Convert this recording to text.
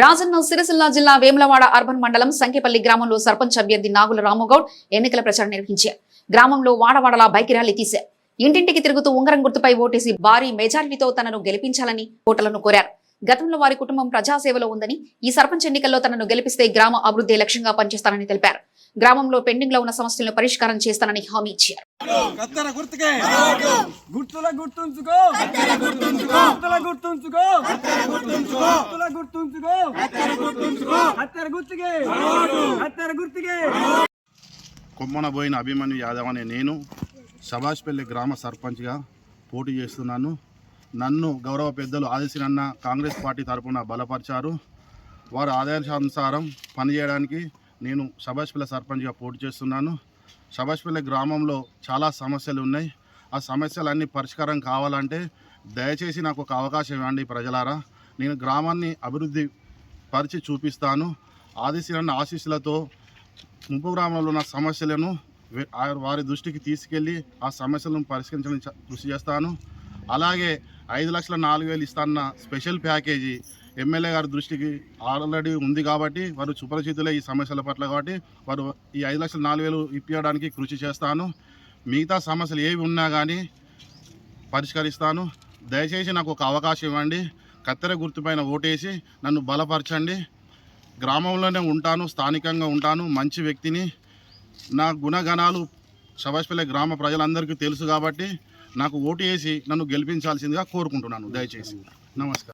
రాజన్న సిరిసిల్ల జిల్లా వేములవాడ అర్బన్ మండలం సంఖ్యపల్లి గ్రామంలో సర్పంచ్ అభ్యర్థి నాగుల రాముగౌడ్ ఎన్నికల ప్రచారం నిర్వహించారు. గ్రామంలో వాడవాడలా బైక్ ర్యాలీ తీశారు. ఇంటింటికి తిరుగుతూ ఉంగరం గుర్తుపై ఓటేసి భారీ మెజారిటీతో తనను గెలిపించాలని ఓటర్లను కోరారు. గతంలో వారి కుటుంబం ప్రజాసేవలో ఉందని ఈ సర్పంచ్ ఎన్నికల్లో తనను గెలిపిస్తే గ్రామ అభివృద్ధి లక్ష్యంగా పనిచేస్తానని తెలిపారు. గ్రామంలో పెండింగ్లో ఉన్న సమస్యలను పరిష్కారం చేస్తానని హామీ ఇచ్చారు. కత్తెర గుర్తుకే. గుర్తుల గుర్తుంచుకో. గుర్తుల గుర్తుంచుకో గుర్తుల గుర్తుంచుకో కత్తెర గుర్తుకే కత్తెర గుర్తుకే కొమ్మన పోయిన అభిమన్యు యాదవ్ అనే నేను సభాష్పల్లి గ్రామ సర్పంచ్గా పోటీ చేస్తున్నాను. నన్ను గౌరవ పెద్దలు ఆదిశిరన్న కాంగ్రెస్ పార్టీ తరపున బలపరిచారు. వారి ఆదేశానుసారం పనిచేయడానికి నేను సభాష్పల్లి సర్పంచ్గా పోటీ చేస్తున్నాను. సభాష్పల్లి గ్రామంలో చాలా సమస్యలు ఉన్నాయి. ఆ సమస్యలన్నీ పరిష్కారం కావాలంటే దయచేసి నాకు ఒక అవకాశం ఇవ్వండి ప్రజలారా. నేను గ్రామాన్ని అభివృద్ధి పరిచి చూపిస్తాను. ఆదిశిరన్న ఆశీస్సులతో ముంపు గ్రామంలో ఉన్న సమస్యలను వారి దృష్టికి తీసుకెళ్ళి ఆ సమస్యలను పరిష్కరించడానికి కృషి చేస్తాను. అలాగే ఐదు లక్షల నాలుగు వేలు ఇస్తాన్న స్పెషల్ ప్యాకేజీ ఎమ్మెల్యే గారి దృష్టికి ఆల్రెడీ ఉంది కాబట్టి వారు సుపరిచితులే ఈ సమస్యల పట్ల కాబట్టి వారు ఈ ఐదు లక్షల నాలుగు వేలు ఇప్పించడానికి కృషి చేస్తాను. మిగతా సమస్యలు ఏవి ఉన్నా కానీ పరిష్కరిస్తాను. దయచేసి నాకు ఒక అవకాశం ఇవ్వండి. కత్తెర గుర్తుపైన ఓటేసి నన్ను బలపరచండి. గ్రామంలోనే ఉంటాను స్థానికంగా ఉంటాను మంచి వ్యక్తిని. నా గుణగణాలు సభాష్పల్లి గ్రామ ప్రజలందరికీ తెలుసు కాబట్టి నాకు ఓటు వేసి నన్ను గెలిపించాల్సిందిగా కోరుకుంటున్నాను. దయచేసి. నమస్కారం.